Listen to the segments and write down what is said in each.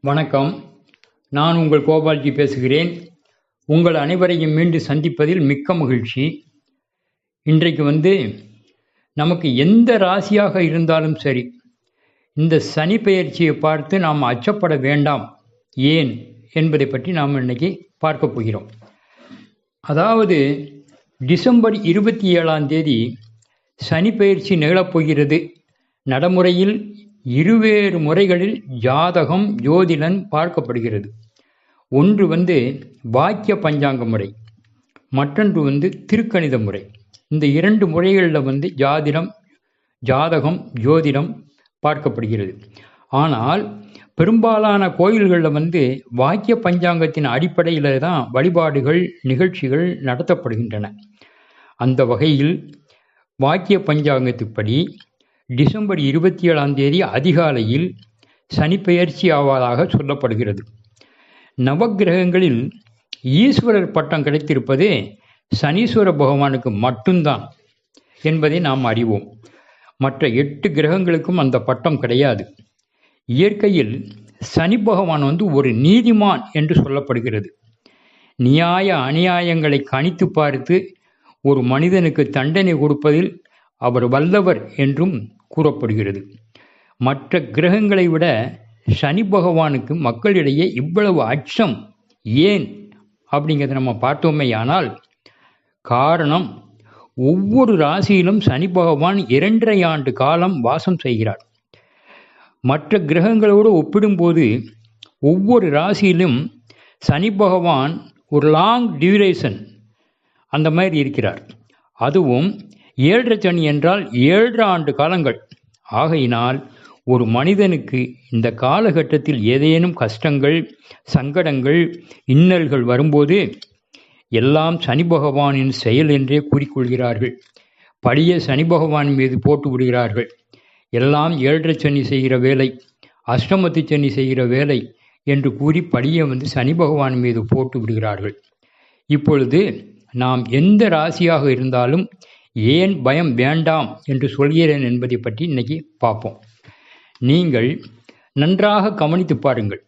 வணக்கம். நான் உங்கள் கோபால்ஜி பேசுகிறேன். உங்கள் அனைவரையும் மீண்டும் சந்திப்பதில் மிக்க மகிழ்ச்சி. இன்றைக்கு வந்து நமக்கு எந்த ராசியாக இருந்தாலும் சரி இந்த சனி பெயர்ச்சியை பார்த்து நாம் அச்சப்பட வேண்டாம். ஏன் என்பதை பற்றி நாம் இன்னைக்கு பார்க்க போகிறோம். அதாவது டிசம்பர் இருபத்தி ஏழாம் தேதி சனி பெயர்ச்சி நிகழப்போகிறது நடைமுறையில் இருவேறு முறைகளில் ஜாதகம் ஜோதிடன் பார்க்கப்படுகிறது. ஒன்று வந்து வாக்கிய பஞ்சாங்க முறை. மற்றொன்று வந்து திருக்கணித முறை. இந்த இரண்டு முறைகளில் வந்து ஜாதிடம் ஜாதகம் ஜோதிடம் பார்க்கப்படுகிறது. ஆனால் பெரும்பாலான கோயில்களில் வந்து வாக்கிய பஞ்சாங்கத்தின் அடிப்படையில் தான் வழிபாடுகள் நிகழ்ச்சிகள் நடத்தப்படுகின்றன. அந்த வகையில் வாக்கிய பஞ்சாங்கத்துப்படி டிசம்பர் இருபத்தி ஏழாம் தேதி அதிகாலையில் சனிப்பெயர்ச்சி ஆவதாக சொல்லப்படுகிறது. நவக்கிரகங்களில் ஈஸ்வரர் பட்டம் கிடைத்திருப்பதே சனீஸ்வர பகவானுக்கு மட்டும்தான் என்பதை நாம் அறிவோம். மற்ற எட்டு கிரகங்களுக்கும் அந்த பட்டம் கிடையாது. இயற்கையில் சனி பகவான் வந்து ஒரு நீதிமான் என்று சொல்லப்படுகிறது. நியாய அநியாயங்களை கணித்து பார்த்து ஒரு மனிதனுக்கு தண்டனை கொடுப்பதில் அவர் வல்லவர் என்றும் கூறப்படுகிறது. மற்ற கிரகங்களை விட சனி பகவானுக்கு மக்களிடையே இவ்வளவு அச்சம் ஏன் அப்படிங்கிறத நம்ம பார்த்தோமே ஆனால் காரணம் ஒவ்வொரு ராசியிலும் சனி பகவான் இரண்டரை ஆண்டு காலம் வாசம் செய்கிறார். மற்ற கிரகங்களோடு ஒப்பிடும்போது ஒவ்வொரு ராசியிலும் சனி பகவான் ஒரு லாங் டியூரேஷன் அந்த மாதிரி இருக்கிறார். அதுவும் ஏழரை சனி என்றால் ஏழரை ஆண்டு காலங்கள். ஆகையினால் ஒரு மனிதனுக்கு இந்த காலகட்டத்தில் ஏதேனும் கஷ்டங்கள் சங்கடங்கள் இன்னல்கள் வரும்போது எல்லாம் சனி பகவானின் செயல் என்றே கூறிக்கொள்கிறார்கள். பழிய சனி பகவான் மீது போட்டு விடுகிறார்கள். எல்லாம் ஏழரை சனி செய்கிற வேலை அஷ்டமத்து சனி செய்கிற வேலை என்று கூறி படியை வந்து சனி பகவான் மீது போட்டு விடுகிறார்கள். இப்பொழுது நாம் எந்த ராசியாக இருந்தாலும் ஏன் பயம் வேண்டாம் என்று சொல்கிறேன் என்பதை பற்றி இன்னைக்கு பார்ப்போம். நீங்கள் நன்றாக கவனித்து பாருங்கள்.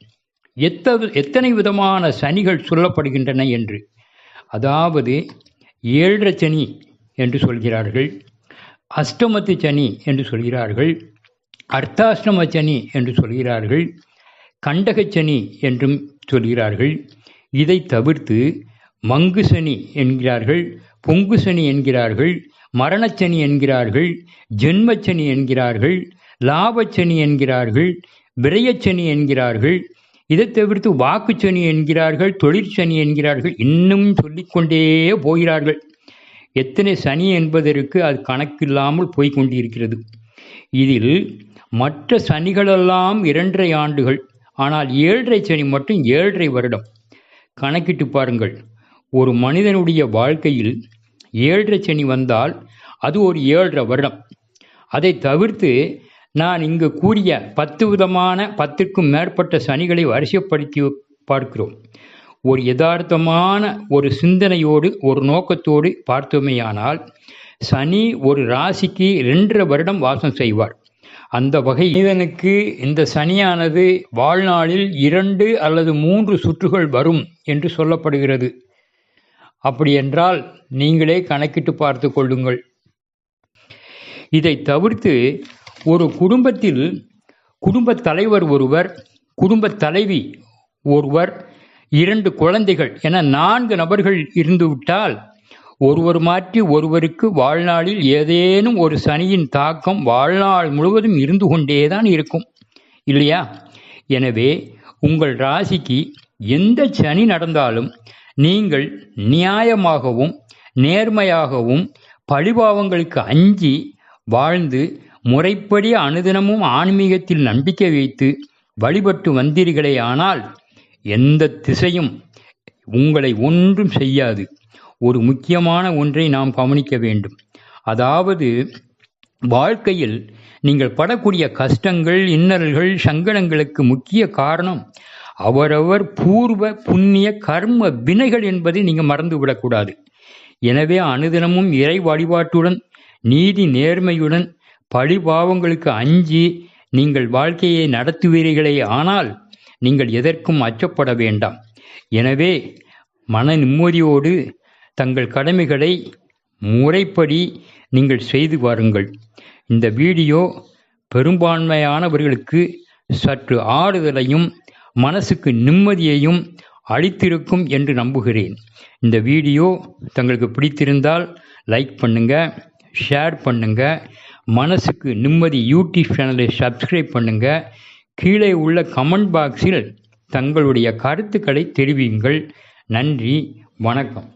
எத்த எத்தனை விதமான சனிகள் சொல்லப்படுகின்றன என்று. அதாவது ஏழரை சனி என்று சொல்கிறார்கள் அஷ்டமத்து சனி என்று சொல்கிறார்கள் அர்த்தாஷ்டம சனி என்று சொல்கிறார்கள் கண்டக சனி என்றும் சொல்கிறார்கள். இதை தவிர்த்து மங்கு சனி என்கிறார்கள் பொங்கு சனி என்கிறார்கள் மரணச்சனி என்கிறார்கள் ஜென்மச்சனி என்கிறார்கள் லாபச்சனி என்கிறார்கள் விரயச்சனி என்கிறார்கள் இதை தவிர்த்து வாக்குச்சனி என்கிறார்கள் தொழிற்சனி என்கிறார்கள் இன்னும் சொல்லிக்கொண்டே போகிறார்கள். எத்தனை சனி என்பதற்கு அது கணக்கில்லாமல் போய்கொண்டிருக்கிறது. இதில் மற்ற சனிகளெல்லாம் இரண்டரை ஆண்டுகள் ஆனால் ஏழரை சனி மட்டும் ஏழரை வருடம். கணக்கிட்டு பாருங்கள் ஒரு மனிதனுடைய வாழ்க்கையில் ஏழரை சனி வந்தால் அது ஒரு ஏழரை வருடம். அதை தவிர்த்து நான் இங்கு கூறிய பத்து விதமான பத்துக்கும் மேற்பட்ட சனிகளை வரிசைப்படுத்தி பார்க்கிறோம். ஒரு யதார்த்தமான ஒரு சிந்தனையோடு ஒரு நோக்கத்தோடு பார்த்தோமேயானால் சனி ஒரு ராசிக்கு ரெண்டரை வருடம் வாசம் செய்வார். அந்த வகை மனிதனுக்கு இந்த சனியானது வாழ்நாளில் இரண்டு அல்லது மூன்று சுற்றுகள் வரும் என்று சொல்லப்படுகிறது. அப்படியென்றால் நீங்களே கணக்கிட்டு பார்த்து கொள்ளுங்கள். இதை தவிர்த்து ஒரு குடும்பத்தில் குடும்ப தலைவர் ஒருவர் குடும்ப தலைவி ஒருவர் இரண்டு குழந்தைகள் என நான்கு நபர்கள் இருந்துவிட்டால் ஒருவர் மாற்றி ஒருவருக்கு வாழ்நாளில் ஏதேனும் ஒரு சனியின் தாக்கம் வாழ்நாள் முழுவதும் இருந்து கொண்டேதான் இருக்கும். இல்லையா? எனவே உங்கள் ராசிக்கு எந்த சனி நடந்தாலும் நீங்கள் நியாயமாகவும் நேர்மையாகவும் பழிபாவங்களுக்கு அஞ்சி வாழ்ந்து முறைப்படி அனுதினமும் ஆன்மீகத்தில் நம்பிக்கை வைத்து வழிபட்டு வந்தீர்களே ஆனால் எந்த திசையும் உங்களை ஒன்றும் செய்யாது. ஒரு முக்கியமான ஒன்றை நாம் கவனிக்க வேண்டும். அதாவது வாழ்க்கையில் நீங்கள் படக்கூடிய கஷ்டங்கள் இன்னல்கள் சங்கடங்களுக்கு முக்கிய காரணம் அவரவர் பூர்வ புண்ணிய கர்ம வினைகள் என்பதை நீங்கள் மறந்துவிடக்கூடாது. எனவே அனுதினமும் இறை வழிபாட்டுடன் நீதி நேர்மையுடன் பழிபாவங்களுக்கு அஞ்சி நீங்கள் வாழ்க்கையை நடத்துவீர்களே ஆனால் நீங்கள் எதற்கும் அச்சப்பட வேண்டாம். எனவே மன நிம்மதியோடு தங்கள் கடமைகளை முறைப்படி நீங்கள் செய்து வாருங்கள். இந்த வீடியோ பெரும்பான்மையானவர்களுக்கு சற்று ஆறுதலையும் மனசுக்கு நிம்மதியையும் அளித்திருக்கும் என்று நம்புகிறேன். இந்த வீடியோ தங்களுக்கு பிடித்திருந்தால் லைக் பண்ணுங்கள் ஷேர் பண்ணுங்கள் மனசுக்கு நிம்மதி யூடியூப் சேனலை சப்ஸ்கிரைப் பண்ணுங்கள் கீழே உள்ள கமெண்ட் பாக்ஸில் தங்களுடைய கருத்துக்களை தெரிவியுங்கள். நன்றி வணக்கம்.